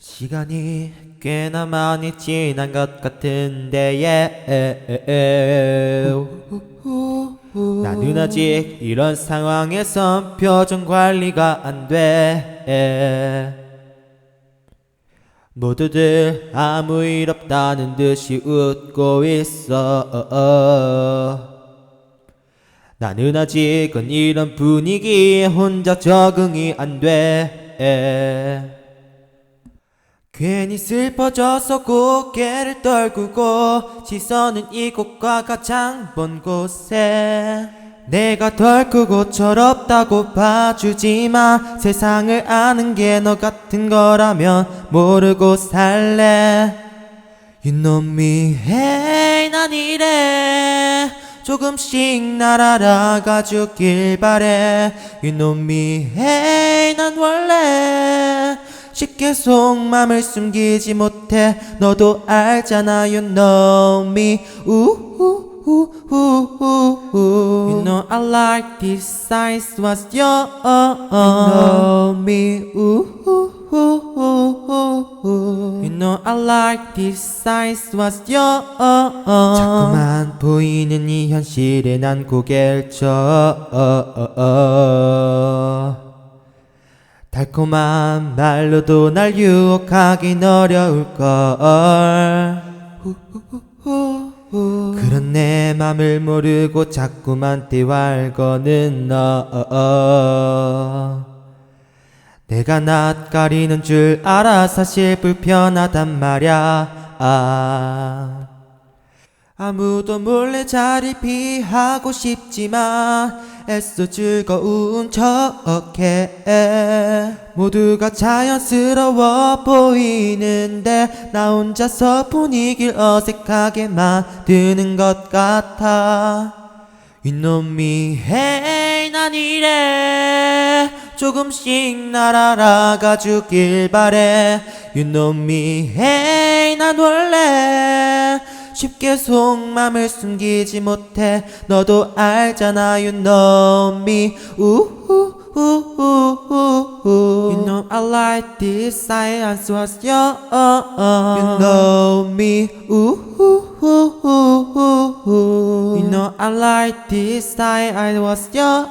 시간이 꽤나 많이 지난 것 같은데 예. 나는 아직 이런 상황에선 표정 관리가 안 돼. 모두들 아무 일 없다는 듯이 웃고 있어. 나는 아직은 이런 분위기에 혼자 적응이 안 돼. 괜히 슬퍼져서 고개를 떨구고 시선은 이곳과 가장 먼 곳에. 내가 덜 크고 철없다고 봐주지마 세상을 아는 게 너 같은 거라면 모르고 살래. You know me hey 난 이래. 조금씩 날 알아가 주길 바래. You know me hey 난 원래 쉽게 속맘을 숨기지 못해 너도 알잖아 You know me 우우우우우우 You know I like this size was your You know me 우우우우우 You know I like this size was your 자꾸만 보이는 이 현실에 난 고개를 쳐 달콤한 말로도 날 유혹하긴 어려울걸 그런 내 맘을 모르고 자꾸만 대화를 거는 너 내가 낯가리는 줄 알아 사실 불편하단 말야 아. 아무도 몰래 자리 피하고 싶지만 애써 즐거운 척해. 모두가 자연스러워 보이는데 나 혼자서 분위기를 어색하게 만드는 것 같아. 이놈이 hey 난 이래. 조금씩 날 알아가 주길 바래. me hey 난 원래 쉽게 속맘을 숨기지 못해 너도 알잖아 You know me 우우우우우 You know I like this silence was your You know me You know I like this silence was your